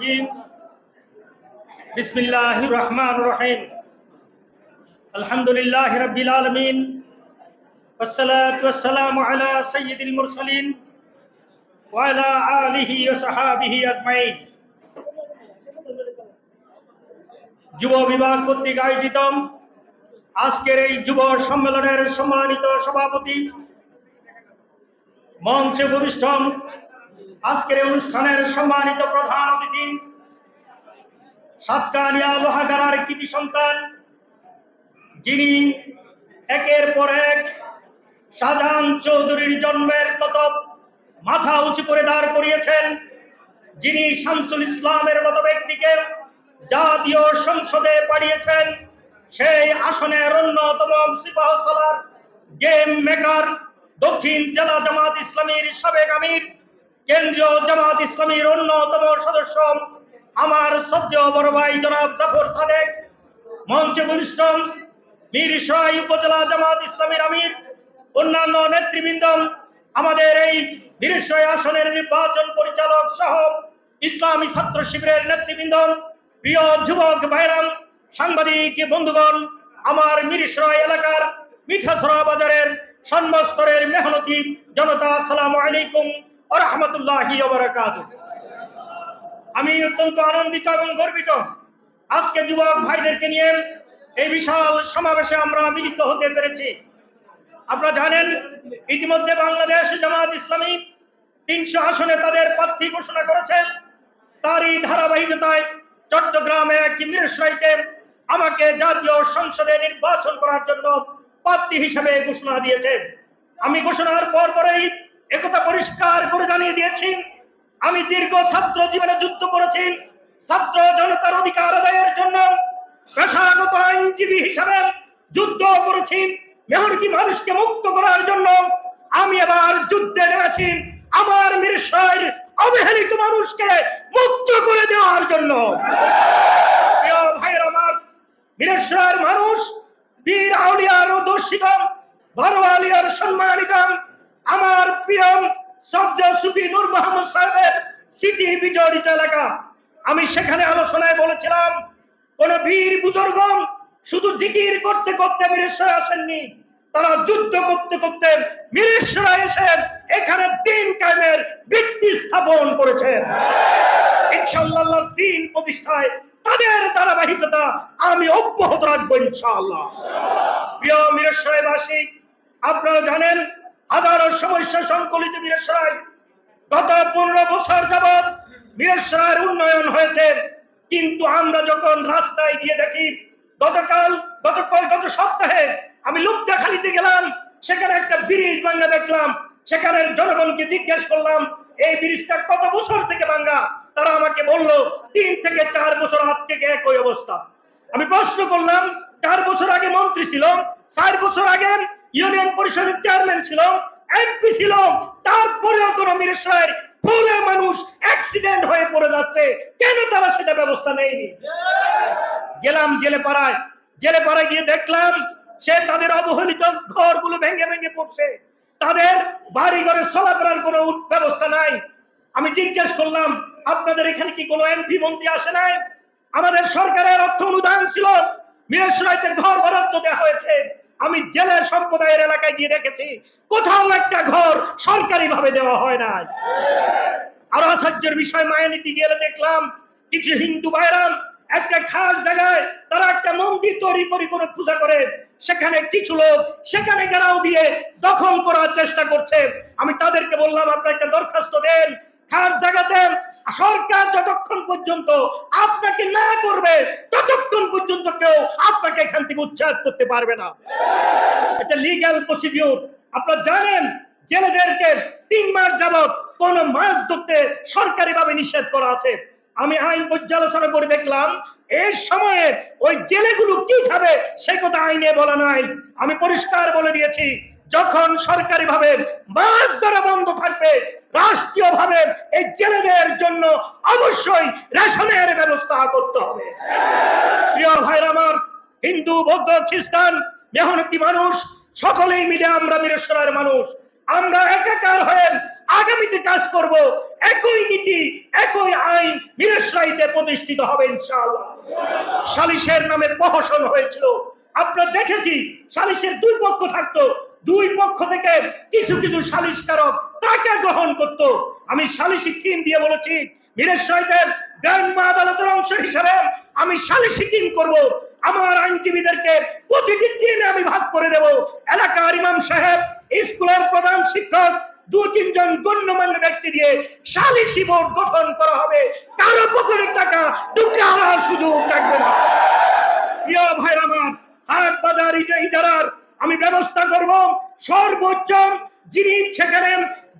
الرجيم بسم الله الرحمن الرحيم الحمد لله رب العالمين والصلاة والسلام على سيد المرسلين وعلى آله وصحابه أجمعين যুব বিভাগ কর্তৃক আয়োজিত আজকের এই যুব সম্মেলনের সম্মানিত সভাপতি মঞ্চে বরিষ্ঠ আজকের অনুষ্ঠানের সম্মানিত প্রধান অতিথি, সাতকানিয়া লোহাগাড়ার কৃতি সন্তান, যিনি একের পর এক শাহজাহান চৌধুরীর জন্মের মতো মাথা উঁচু করে দাঁড় করিয়েছেন, যিনি শামসুল ইসলামের মতো ব্যক্তিকে জাতীয় সংসদে পাঠিয়েছেন, সেই আসনের অন্যতম সিপাহ সালার গেম মেকার দক্ষিণ জেলা জামাত ইসলামীর সাবেক আমির। কেন্দ্রীয় জামাত ইসলামীর অন্যতম সদস্য আমার সদ্য বড় ভাই জনাব জাফর সাদেক, মঞ্চে বরিষ্ঠ মীর উপজেলা জামাত ইসলামীর আমির, অন্যান্য নেতৃবৃন্দ, আমাদের এই বীরসরাই আসনের নির্বাচন পরিচালক সহ ইসলামী ছাত্র শিবিরের নেতৃবৃন্দ, প্রিয় যুবক ভাইরাম, সাংবাদিক বন্ধুগণ, আমার মিরসরাই এলাকার মিঠাসরা বাজারের সন্মস্তরের মেহনতি জনতা, আসসালামু আলাইকুম। আমি অত্যন্ত আনন্দিত এবং গর্বিত। আজকে যুবক ভাইদেরকে নিয়ে এই বিশাল সমাবেশে আমরা মিলিত হতে পেরেছি। আপনারা জানেন, ইতিমধ্যে বাংলাদেশ জামাত ইসলামী তিনশো আসনে তাদের প্রার্থী ঘোষণা করেছেন তারই ধারাবাহিকতায় চট্টগ্রামে এক মিরসরাইকে আমাকে জাতীয় সংসদে নির্বাচন করার জন্য প্রার্থী হিসেবে ঘোষণা দিয়েছেন। আমি ঘোষণার পর পরেই একথা পরিষ্কার করে জানিয়ে দিয়েছি। আমি দীর্ঘ ছাত্র জীবনে যুদ্ধ করেছি। ছাত্র জনতার অধিকার আদায়ের জন্য পেশাগত আইনজীবী হিসাবে যুদ্ধ করেছি। মেহনতি মানুষকে মুক্ত করার জন্য আমি এবার যুদ্ধে নেমেছি। আমার মিরসয়ের অবহেলিত মানুষকে মুক্ত করে দেওয়ার জন্য। ভাইয়ের আমার মিরেশ্বর মানুষ, বীর আউলিয়ার ও দর্শিত বারোয়ালিয়ার সম্মানিত আমার প্রিয় শব্দ সুফি নূর মোহাম্মদ সাহেবের সিটি বিজড়িত এলাকা। আমি সেখানে আলোচনায় বলেছিলাম, কোন বীর বুজুর্গ শুধু জিকির করতে করতে মিরেশ্বরে আসেননি, তারা যুদ্ধ করতে করতে মিরেশ্বরে এসে এখানে দিন কায়েমের ভিত্তি স্থাপন করেছেন। ইনশাআল্লাহ দিন প্রতিষ্ঠায় তাদের ধারাবাহিকতা আমি অব্যাহত রাখব ইনশাআল্লাহ। প্রিয় মিরেশ্বরবাসী, আপনারা জানেন হাজারো সমস্যা সংকলিত মিরেশ্বরায় গত পনেরো বছর যাবৎ মিরেশ্বরের উন্নয়ন হয়েছে। কিন্তু আমরা যখন রাস্তায় গিয়ে দেখি, গতকাল গত গত সপ্তাহে আমি লুপ্তাখালিতে গেলাম, সেখানে একটা ব্রিজ ভাঙ্গা দেখলাম সেখানের জনগণকে জিজ্ঞেস করলাম, এই ব্রিজটা কত বছর থেকে ভাঙ্গা তারা আমাকে বলল, তিন থেকে চার বছর হাত থেকে একই অবস্থা। আমি প্রশ্ন করলাম, চার বছর আগে মন্ত্রী ছিল, চার বছর আগে ইউনিয়ন পরিষদের চেয়ারম্যান ছিল এমপি ছিল তারপরেও কোন মিরেশ্বরের ফুলে মানুষ অ্যাক্সিডেন্ট হয়ে পড়ে যাচ্ছে। কেন তারা সেটা ব্যবস্থা নেয়নি? গেলাম জেলে পাড়ায়। জেলে পাড়ায় গিয়ে দেখলাম, সে তাদের অবহেলিত ঘরগুলো ভেঙে ভেঙে পড়ছে। তাদের বাড়ি ঘরে চলাফেরার কোনো ব্যবস্থা নাই। আমি জিজ্ঞেস করলাম, আপনাদের এখানে কি কোনো এমপি মন্ত্রী আসে নাই? আমাদের সরকারের অর্থ অনুদান ছিল মিরেশ্বরাইতে ঘর বরাদ্দ দেওয়া হয়েছে। আমি জেলার সম্প্রদায়ের এলাকায় গিয়ে দেখেছি, কোথাও একটা ঘর সরকারি ভাবে দেওয়া হয় নাই। আরও আশ্চর্যের বিষয়, মায়ানীতি গেলে দেখলাম, কিছু হিন্দু ভাইরাম একটা খাস জায়গায় তারা একটা মন্দির তৈরি করে করে পূজা করে। সেখানে কিছু লোক সেখানে গেরাও দিয়ে দখল করার চেষ্টা করছে। আমি তাদেরকে বললাম, আপনার একটা দরখাস্ত দেন, খাস জায়গাতে সরকার যতক্ষণ পর্যন্ত আপনাকে না করবে, ততক্ষণ পর্যন্ত কেউ আপনাকে এখান থেকে উচ্ছেদ করতে পারবে না। এটা লিগ্যাল প্রসিডিউর আপনারা জানেন, জেলেদেরকে তিন মাস যাবত কোন মাছ ধরতে সরকারি ভাবে নিষেধ করা আছে। আমি আইন পর্যালোচনা করে দেখলাম এই সময়ে ওই জেলেগুলো কি খাবে সে কথা আইনে বলা নাই, আমি পরিষ্কার বলে দিয়েছি। যখন সরকারি ভাবে মাছ ধরা বন্ধ থাকবে রাষ্ট্রীয় ভাবে এই জেলেদের জন্য অবশ্যই রেশনের ব্যবস্থা করতে হবে। প্রিয় ভাইরা আমার, হিন্দু, বৌদ্ধ, খ্রিস্টান, মেহনতি মানুষ, সকলেই মিলে আমরা বীরেশ্বরের মানুষ। আমরা একাকার হয়ে আগামীতে কাজ করব। একই নীতি, একই আইন মিরেশরাইতে প্রতিষ্ঠিত হবে ইনশাআল্লাহ। সালিশের নামে প্রহসন হয়েছিল। আমরা দেখেছি, সালিশের দুই পক্ষ থাকতো। থেকে কিছু কিছু সালিশকারক তাকে গ্রহণ করত। আমি সালিশি টিম দিয়ে বলেছি মিরেশরাইতের গ্রাম্য আদালতের অংশ হিসাবে আমি সালিশি টিম করব। আমার আইনজীবীদেরকে প্রতিটি টিমে আমি ভাগ করে দেব। এলাকার ইমাম সাহেব, স্কুলের প্রধান শিক্ষক দু তিনজন গণ্যমান্য ব্যক্তি দিয়ে সালিশি বোর্ড গঠন করা হবে। কারও পকেটের টাকা ঢুকে আনার সুযোগ থাকবে না। প্রিয় ভাই আমার, হাট বাজার ইজারার, আমি ব্যবস্থা করব। সর্বোচ্চ যিনি সেখানে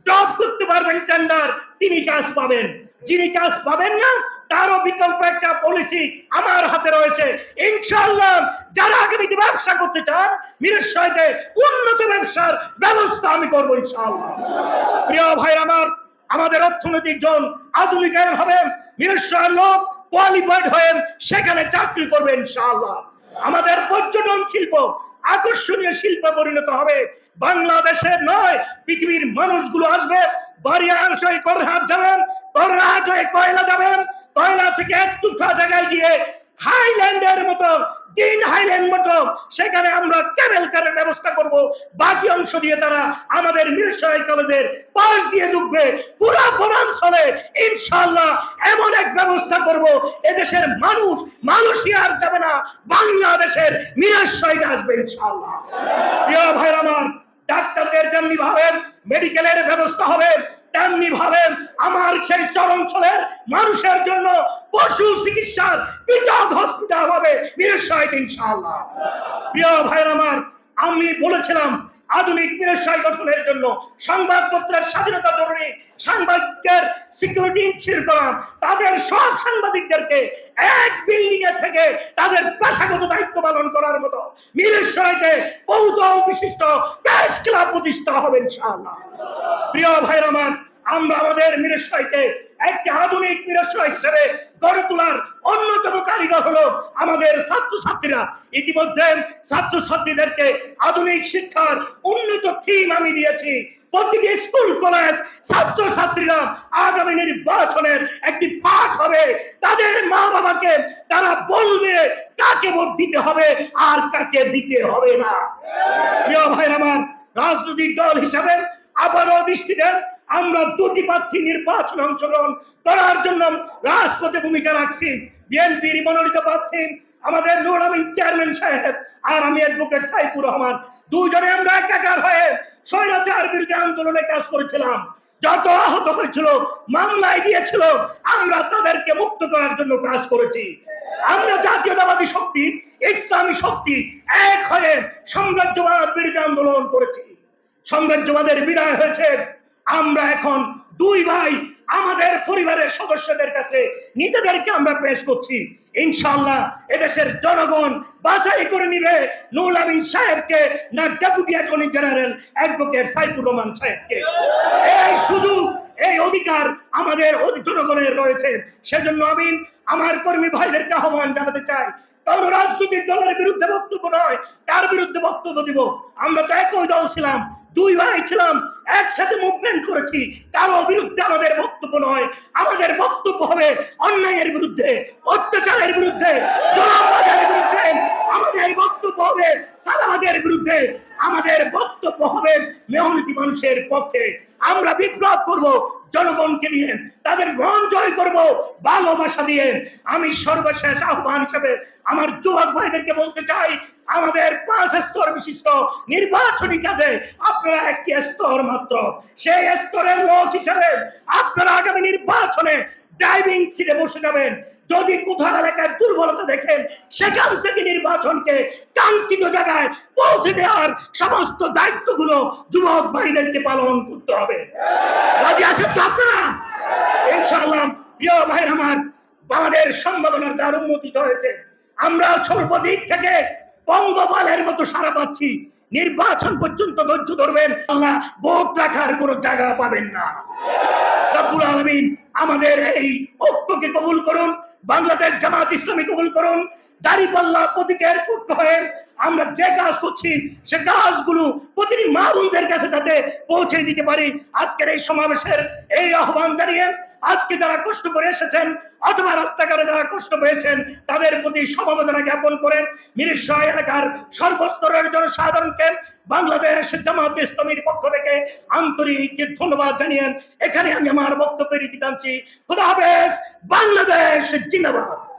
ড্রপ করতে পারবেন টেন্ডার তিনি কাজ পাবেন। যিনি কাজ পাবেন না, তারও বিকল্প একটা পলিসি আমার হাতে রয়েছে। ইনশাআল্লাহ, যারা আগামীতে ব্যবসা করতে চান উন্নত ব্যবসার ব্যবস্থা আমি করব ইনশাআল্লাহ। প্রিয় ভাই আমার, আমাদের অর্থনৈতিক জন আধুনিকায়ন হবে মিরেশ্বর লোক কোয়ালিফাইড সেখানে চাকরি করবে ইনশাআল্লাহ। আমাদের পর্যটন শিল্প, আকর্ষণীয় শিল্পে পরিণত হবে। বাংলাদেশের নয়, পৃথিবীর মানুষগুলো আসবে বারিয়ার সই করহাট যাবেন, করহাট হয়ে কয়লা যাবেন, কয়লা থেকে একটু জায়গায় গিয়ে হাইল্যান্ডের মতো দিন হাইল্যান্ড মতো সেখানে আমরা কেবল কারের ব্যবস্থা করব। বাকি অংশ দিয়ে তারা আমাদের মিরসরাই কলেজের পাশ দিয়ে ঢুকবে পুরা বনাঞ্চলে ইনশাআল্লাহ এমন এক ব্যবস্থা করব। এদেশের মানুষ মানুষই আর যাবে না, বাংলাদেশের মিরসরাই আসবে ইনশাআল্লাহ। প্রিয় ভাই আমার, ডাক্তারদের যেমনি ভাবেন মেডিকেলের ব্যবস্থা হবে। তেমনি ভাবে আমার সেই চরঞ্চলের মানুষের জন্য পশু চিকিৎসার পৃথক হসপিটাল হবে মিরসাইদ ইনশাআল্লাহ। প্রিয় ভাইয়ের আমার, আমি বলেছিলাম আধুনিক নিরসায় গঠনের জন্য সংবাদপত্রের স্বাধীনতা জরুরি সাংবাদিকদের সিকিউরিটি ইনশিওর করা, তাদের সব সাংবাদিকদেরকে এক বিল্ডিং এ থেকে তাদের পেশাগত দায়িত্ব পালন করার মতো মিরেশ্বরাইতে বহুতল বিশিষ্ট প্রেস ক্লাব প্রতিষ্ঠা হবে ইনশাআল্লাহ। প্রিয় ভাইয়ের আমার, আমরা আমাদের মিরেশ্বরাইতে একটি আধুনিক হিসেবে গড়ে তোলার অন্যতম কারিগর হলো আমাদের ছাত্রছাত্রীরা। ইতিমধ্যে ছাত্রছাত্রীদেরকে আধুনিক শিক্ষার উন্নত থিম আমি দিয়েছি প্রতিটি স্কুল, কলেজ, ছাত্রছাত্রীরা আগামী নির্বাচনের একটি পাঠ হবে। তাদের মা বাবাকে তারা বলবে কাকে ভোট দিতে হবে আর কাকে দিতে হবে না। প্রিয় ভাই আমার, রাজনৈতিক দল হিসাবে আবারও দৃষ্টি দেন। আমরা দুটি প্রার্থী নির্বাচন অংশগ্রহণ করার জন্য রাজপথে ভূমিকা রাখছি। বিএনপির মনোনীত প্রার্থী আমাদের নুর আমিন চেয়ারম্যান সাহেব আর আমি অ্যাডভোকেট সাইফুর রহমান। দুজনে আমরা একাকার হয়ে স্বৈরাচার বিরুদ্ধে আন্দোলনে কাজ করেছিলাম। যত আহত হয়েছিল, মামলায় গিয়েছিল, আমরা তাদেরকে মুক্ত করার জন্য কাজ করেছি। আমরা জাতীয়তাবাদী শক্তি, ইসলামী শক্তি এক হয়ে সাম্রাজ্যবাদ বিরুদ্ধে আন্দোলন করেছি। সাম্রাজ্যবাদের বিদায় হয়েছে। আমরা এখন দুই ভাই আমাদের পরিবারের সদস্যদের কাছে নিজেদেরকে আমরা পেশ করছি। ইনশাআল্লাহ এদেশের জনগণ বাছাই করে নিবে। নুল আমিন সাহেবকে, না deputy attorney general advocate Saifur Rahman সাহেবকে। এই সুযোগ, এই অধিকার আমাদের জনগণের রয়েছে। সেজন্য আমি আমার কর্মী ভাইদেরকে আহ্বান জানাতে চাই। কোন রাজনৈতিক দলের বিরুদ্ধে বক্তব্য নয়, তার বিরুদ্ধে বক্তব্য দিব। আমরা তো একই দল ছিলাম, দুই ভাই ছিলাম একসাথে মুভমেন্ট করেছি। কারও বিরুদ্ধে আমাদের বক্তব্য নয়। আমাদের বক্তব্য হবে অন্যায়ের বিরুদ্ধে, অত্যাচারের বিরুদ্ধে জনবাজারের বিরুদ্ধে। আমাদের বক্তব্য হবে সালামাদের বিরুদ্ধে। আমাদের বক্তব্য হবে মেহনতি মানুষের পক্ষে। আমরা বিপ্লব করব, জনগণকে নিয়ে, তাদের মন জয় করব, ভালোবাসা দিয়ে। আমি সর্বশেষ আহ্বান হিসেবে আমার যুবক ভাইদেরকে বলতে চাই, আমাদের পাঁচ স্তর বিশিষ্ট নির্বাচনী কাজে আপনারা একটি স্তর মাত্র। সেই স্তরের লোক হিসেবে আপনারা আগামী নির্বাচনে ড্রাইভিং সিটে বসে যাবেন। যদি কোথাও এলাকায় দুর্বলতা দেখেন, সেখান থেকে নির্বাচনকে কাঙ্ক্ষিত জায়গায় পৌঁছে দেওয়ার সমস্ত দায়িত্বগুলো যুবক ভাইদেরকে পালন করতে হবে। রাজি আছেন তো আপনারা? প্রিয় ভাই আমার আমাদের সম্ভাবনার হয়েছে। আমরা থেকে পঙ্গপালের মতো সারা পাচ্ছি। নির্বাচন পর্যন্ত ধৈর্য ধরবেন, আল্লাহ ভোট রাখার কোনো জায়গা পাবেন না। আমাদের এই ঐক্যকে কবুল করুন বাংলাদেশ জামাত ইসলামী কবুল করুন। দাড়িপাল্লা প্রতীকের পক্ষ হয়ে আমরা যে কাজ করছি, সে কাজগুলো প্রতিটি মা বোনদের কাছে যাতে পৌঁছে দিতে পারি। আজকের এই সমাবেশের এই আহ্বান জানিয়ে আজকে যারা কষ্ট করে এসেছেন অথবা রাস্তাঘাটে যারা কষ্ট পেয়েছেন, তাদের প্রতি সমবেদনা জ্ঞাপন করে মিরিশাহ এলাকার সর্বস্তরের জনসাধারণকে বাংলাদেশ জামাত ইসলামীর পক্ষ থেকে আন্তরিক ধন্যবাদ জানিয়ে এখানে আমি আমার বক্তব্যের ইতি টানছি। খোদা হাফেজ, বাংলাদেশ জিন্দাবাদ।